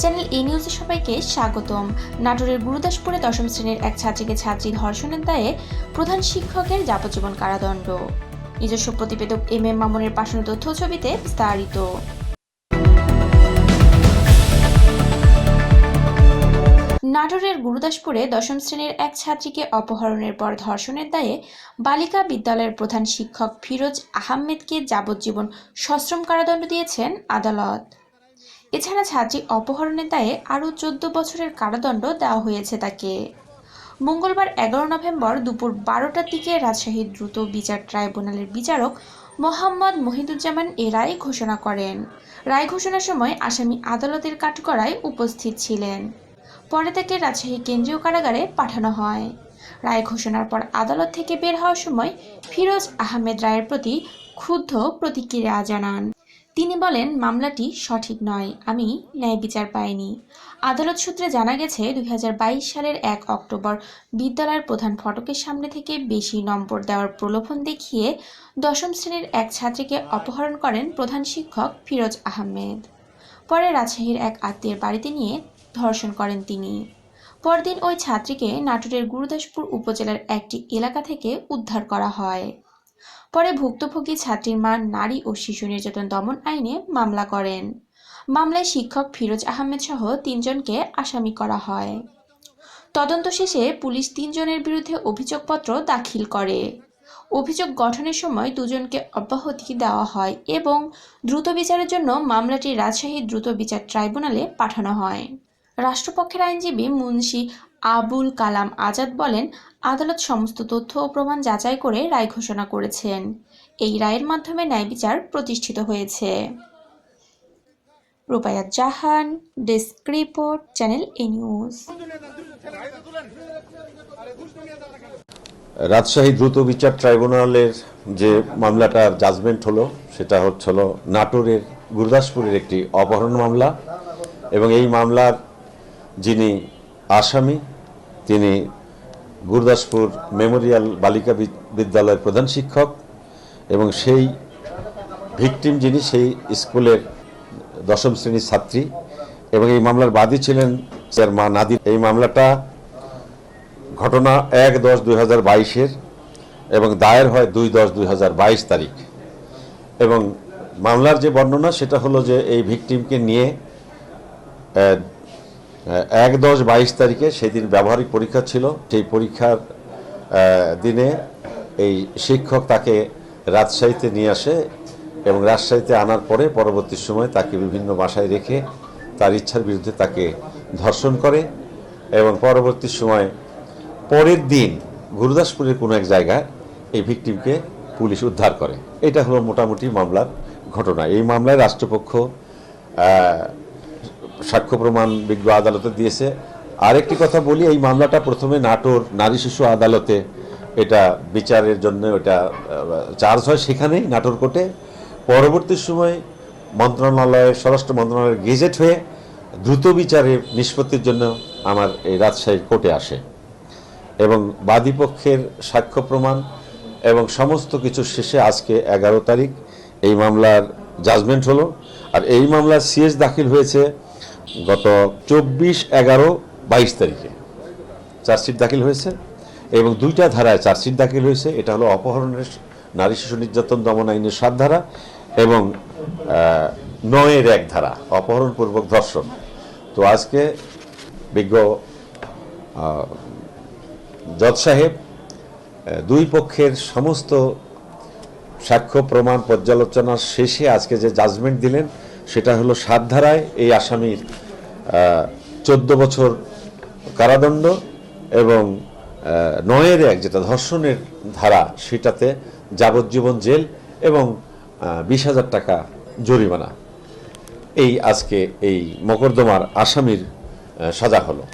Channel এ নিউজে সবাইকে স্বাগতম। নাটোরের গুরুদাসপুরে দশম শ্রেণির এক ছাত্রীকে ছাত্রী ধর্ষণের দায়ে প্রধান শিক্ষকের যাবজ্জীবন কারাদণ্ড। নিজস্ব প্রতিবেদক এম এম মামুনের পাঠানো তথ্য ছবিতে বিস্তারিত। নাটোরের গুরুদাসপুরে দশম শ্রেণির এক ছাত্রীকে অপহরণের পর ধর্ষণের দায়ে বালিকা বিদ্যালয়ের প্রধান শিক্ষক ফিরোজ আহমেদকে যাবজ্জীবন সশ্রম কারাদণ্ড দিয়েছেন আদালত। এছাড়া ছাত্রী অপহরণের দায়ে আরও চোদ্দ বছরের কারাদণ্ড দেওয়া হয়েছে তাকে। মঙ্গলবার এগারো নভেম্বর দুপুর বারোটার দিকে রাজশাহী দ্রুত বিচার ট্রাইব্যুনালের বিচারক মোহাম্মদ মহিদুজ্জামান এ রায় ঘোষণা করেন। রায় ঘোষণার সময় আসামি আদালতের কাঠগড়ায় উপস্থিত ছিলেন। পরে তাকে রাজশাহী কেন্দ্রীয় কারাগারে পাঠানো হয়। রায় ঘোষণার পর আদালত থেকে বের হওয়ার সময় ফিরোজ আহমেদ রায়ের প্রতি ক্ষুব্ধ প্রতিক্রিয়া জানান। তিনি বলেন, মামলাটি সঠিক নয়। আমি ন্যায় বিচার পাইনি। আদালত সূত্রে জানা গেছে, দুই হাজার বাইশ সালের এক অক্টোবর বিদ্যালয়ের প্রধান ফটকের সামনে থেকে বেশি নম্বর দেওয়ার প্রলোভন দেখিয়ে দশম শ্রেণির এক ছাত্রীকে অপহরণ করেন প্রধান শিক্ষক ফিরোজ আহমেদ। পরে রাজশাহীর এক আত্মীয়ের বাড়িতে নিয়ে ধর্ষণ করেন তিনি। পরদিন ওই ছাত্রীকে নাটোরের গুরুদাসপুর উপজেলার একটি এলাকা থেকে উদ্ধার করা হয়। পরে ভুক্তভোগী ছাত্রীর মা, নারী ও শিশু নির্যাতন দমন আইনে মামলা করেন। মামলায় শিক্ষক ফিরোজ আহমেদ সহ তিনজনকে আসামি করা হয়। তদন্ত শেষে পুলিশ তিনজনের বিরুদ্ধে অভিযোগপত্র দাখিল করে। অভিযোগ গঠনের সময় দুজনকে অব্যাহতি দেওয়া হয় এবং দ্রুত বিচারের জন্য মামলাটি রাজশাহী দ্রুত বিচার ট্রাইব্যুনালে পাঠানো হয়। রাষ্ট্রপক্ষের আইনজীবী মুন্সি আবুল কালাম আজাদ বলেন, আদালত সমস্ত তথ্য ও প্রমাণ যাচাই করে রায় ঘোষণা করেছেন। এই রায়ের মাধ্যমে ন্যায় বিচার প্রতিষ্ঠিত হয়েছে। Rupaya Jahan, desk report, channel A news. Rajshahi দ্রুত বিচার ট্রাইব্যুনালের যে মামলাটার জাজমেন্ট হলো, সেটা হচ্ছিল নাটোরের, গুরুদাসপুরের একটি অপহরণ মামলা এবং এই মামলার যিনি আসামি, তিনি গুরুদাসপুর মেমোরিয়াল বালিকা বিদ- বিদ্যালয়ের প্রধান শিক্ষক এবং সেই ভিকটিম যিনি সেই স্কুলের দশম শ্রেণির ছাত্রী এবং এই মামলার বাদী ছিলেন স্যার মা নাদির। এই মামলাটা ঘটনা এক দশ দুই হাজার বাইশের এবং দায়ের হয় দুই দশ দুই হাজার বাইশ তারিখ। এবং মামলার যে বর্ণনা সেটা হলো যে এই ভিকটিমকে নিয়ে এক দশ বাইশ তারিখে সেদিন ব্যবহারিক পরীক্ষা ছিল। সেই পরীক্ষার দিনে এই শিক্ষক তাকে রাজশাহীতে নিয়ে আসে এবং রাজশাহীতে আনার পরে পরবর্তী সময় তাকে বিভিন্ন বাসায় রেখে তার ইচ্ছার বিরুদ্ধে তাকে ধর্ষণ করে এবং পরবর্তী সময় পরের দিন গুরুদাসপুরের কোনো এক জায়গায় এই ভিকটিমকে পুলিশ উদ্ধার করে। এটা হলো মোটামুটি মামলার ঘটনা। এই মামলায় রাষ্ট্রপক্ষ সাক্ষ্য প্রমাণ বিজ্ঞ আদালতে দিয়েছে। আরেকটি কথা বলি, এই মামলাটা প্রথমে নাটোর নারী শিশু আদালতে এটা বিচারের জন্য এটা চার্জ হয় সেখানেই নাটোর কোর্টে। পরবর্তী সময় মন্ত্রণালয়ের স্বরাষ্ট্র মন্ত্রণালয়ের গেজেট হয়ে দ্রুত বিচারে নিষ্পত্তির জন্য আমার এই রাজশাহী কোর্টে আসে। এবং বাদীপক্ষের সাক্ষ্য প্রমাণ এবং সমস্ত কিছু শেষে আজকে এগারো তারিখ এই মামলার জাজমেন্ট হলো। আর এই মামলার সিএস দাখিল হয়েছে গত চব্বিশ এগারো বাইশ তারিখে চার্জশিট দাখিল হয়েছে এবং দুইটা ধারায় চার্জশিট দাখিল হয়েছে। এটা হলো অপহরণের নারী শিশু নির্যাতন দমন আইনের সাত ধারা এবং নয়ের এক ধারা, অপহরণপূর্বক ধর্ষণ। তো আজকে বিজ্ঞ জজ সাহেব দুই পক্ষের সমস্ত সাক্ষ্য, প্রমাণ, পর্যালোচনার শেষে আজকে যে জাজমেন্ট দিলেন সেটা হলো সাত ধারায় এই আসামির চোদ্দ বছর কারাদণ্ড এবং নয়ের এক যেটা ধর্ষণের ধারা, সেটাতে যাবজ্জীবন জেল এবং বিশ হাজার টাকা জরিমানা। এই আজকে এই মকদ্দমার আসামির সাজা হলো।